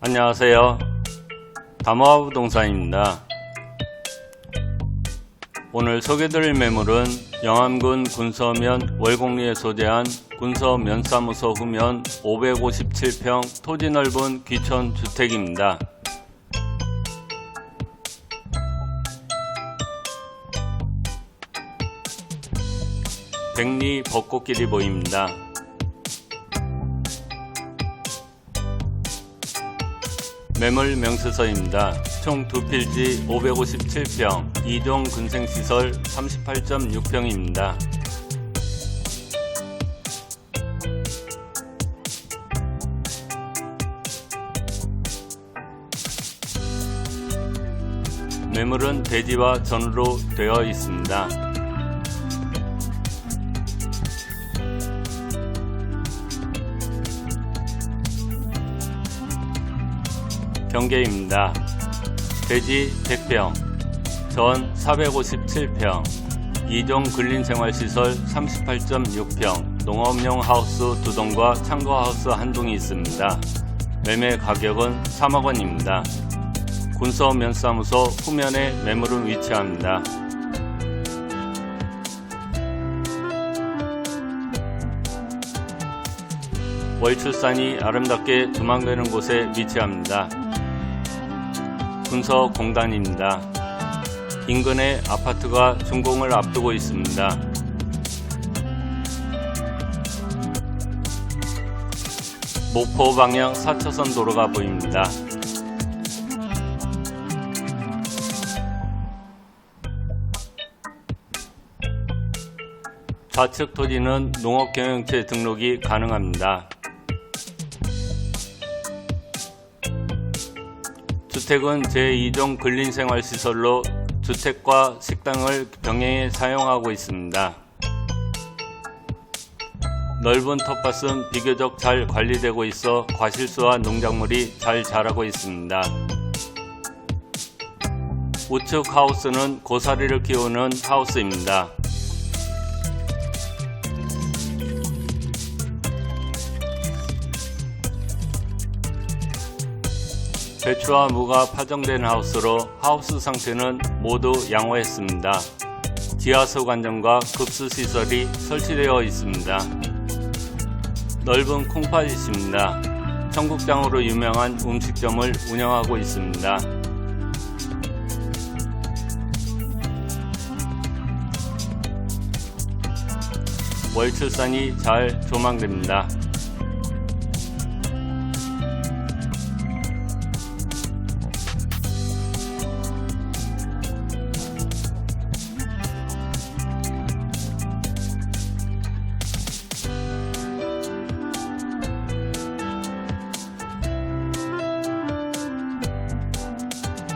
안녕하세요. 담화 부동산입니다. 오늘 소개드릴 매물은 영암군 군서면 월곡리에 소재한 군서 면사무소 후면 557평 토지 넓은 귀촌 주택입니다. 백리 벚꽃길이 보입니다. 매물 명세서입니다. 총 두 필지 557평, 2동 근생시설 38.6평입니다. 매물은 대지와 전으로 되어 있습니다. 경계입니다. 대지 100평, 전 457평, 이종 근린생활시설 38.6평, 농업용 하우스 2동과 창고하우스 1동이 있습니다. 매매 가격은 3억 원입니다. 군서 면사무소 후면에 매물은 위치합니다. 월출산이 아름답게 조망되는 곳에 위치합니다. 군서 공단입니다. 인근에 아파트가 준공을 앞두고 있습니다. 목포 방향 4차선 도로가 보입니다. 좌측 토지는 농업경영체 등록이 가능합니다. 주택은 제2종 근린생활시설로 주택과 식당을 병행해 사용하고 있습니다. 넓은 텃밭은 비교적 잘 관리되고 있어 과실수와 농작물이 잘 자라고 있습니다. 우측 하우스는 고사리를 키우는 하우스입니다. 배추와 무가 파종된 하우스로 하우스 상태는 모두 양호했습니다. 지하수 관정과 급수 시설이 설치되어 있습니다. 넓은 콩팥이십니다. 청국장으로 유명한 음식점을 운영하고 있습니다. 월출산이 잘 조망됩니다.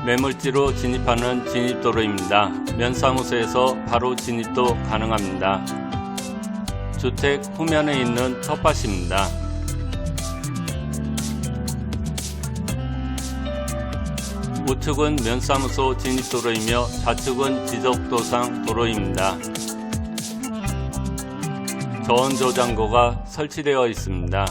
매물지로 진입하는 진입도로입니다. 면사무소에서 바로 진입도 가능합니다. 주택 후면에 있는 텃밭입니다. 우측은 면사무소 진입도로이며 좌측은 지적도상 도로입니다. 저온저장고가 설치되어 있습니다.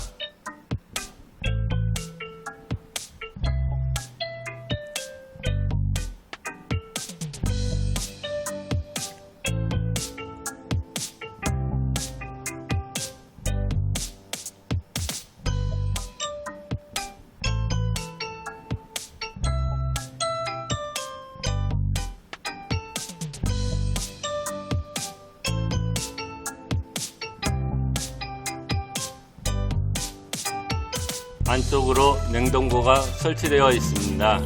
안쪽으로 냉동고가 설치되어 있습니다.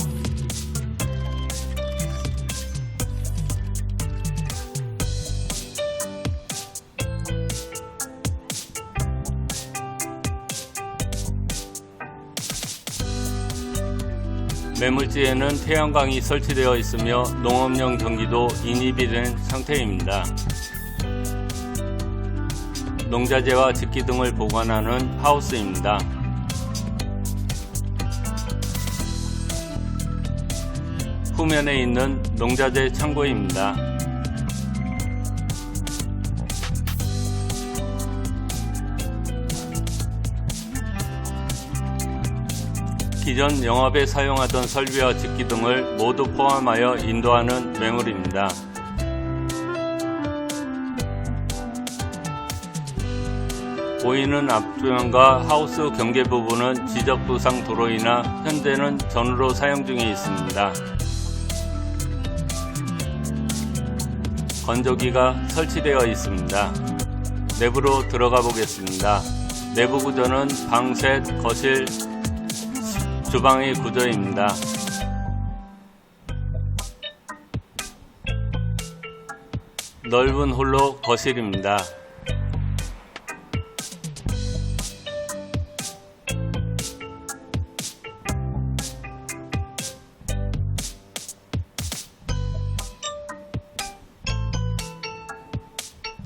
매물지에는 태양광이 설치되어 있으며 농업용 전기도 인입이 된 상태입니다. 농자재와 집기 등을 보관하는 하우스입니다. 후면에 있는 농자재 창고입니다. 기존 영업에 사용하던 설비와 직기 등을 모두 포함하여 인도하는 매물입니다. 보이는 앞조명과 하우스 경계 부분은 지적 부상 도로이나 현재는 전으로 사용 중에 있습니다. 건조기가 설치되어 있습니다. 내부로 들어가 보겠습니다. 내부 구조는 방셋, 거실, 주방의 구조입니다. 넓은 홀로 거실입니다.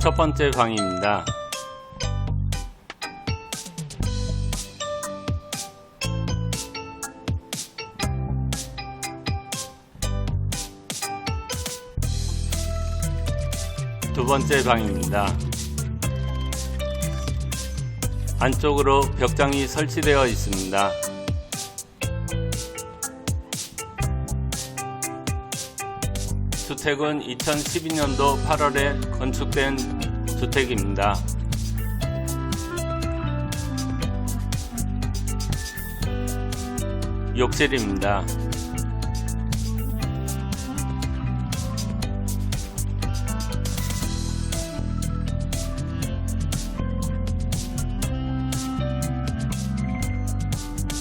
첫 번째 방입니다. 두 번째 방입니다. 안쪽으로 벽장이 설치되어 있습니다. 주택은 2012년도 8월에 건축된 주택입니다. 욕실입니다.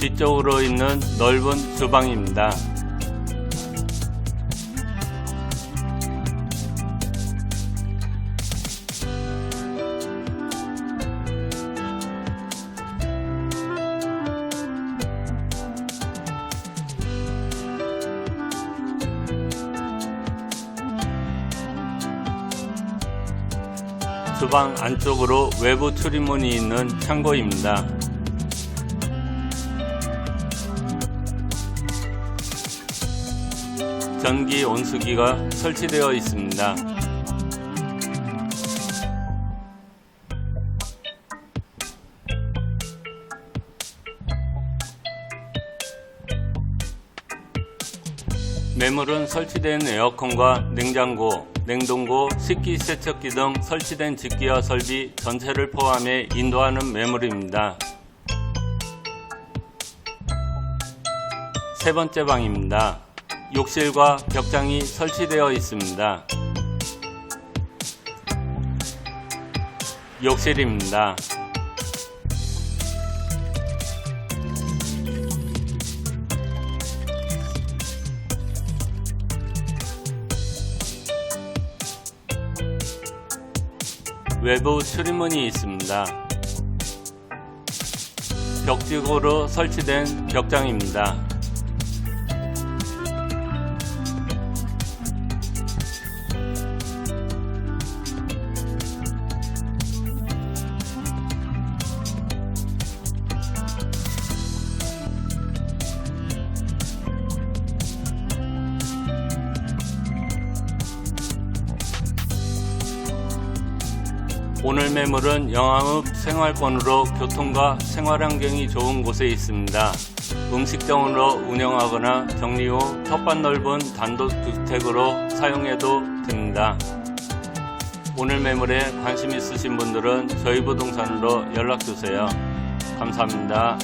뒤쪽으로 있는 넓은 주방입니다. 주방 안쪽으로 외부 출입문이 있는 창고입니다. 전기 온수기가 설치되어 있습니다. 매물은 설치된 에어컨과 냉장고, 냉동고, 식기 세척기 등 설치된 직기와 설비 전체를 포함해 인도하는 매물입니다. 세 번째 방입니다. 욕실과 벽장이 설치되어 있습니다. 욕실입니다. 외부 출입문이 있습니다. 벽지고로 설치된 벽장입니다. 오늘 매물은 영암읍 생활권으로 교통과 생활환경이 좋은 곳에 있습니다. 음식점으로 운영하거나 정리 후 텃밭 넓은 단독주택으로 사용해도 됩니다. 오늘 매물에 관심 있으신 분들은 저희 부동산으로 연락 주세요. 감사합니다.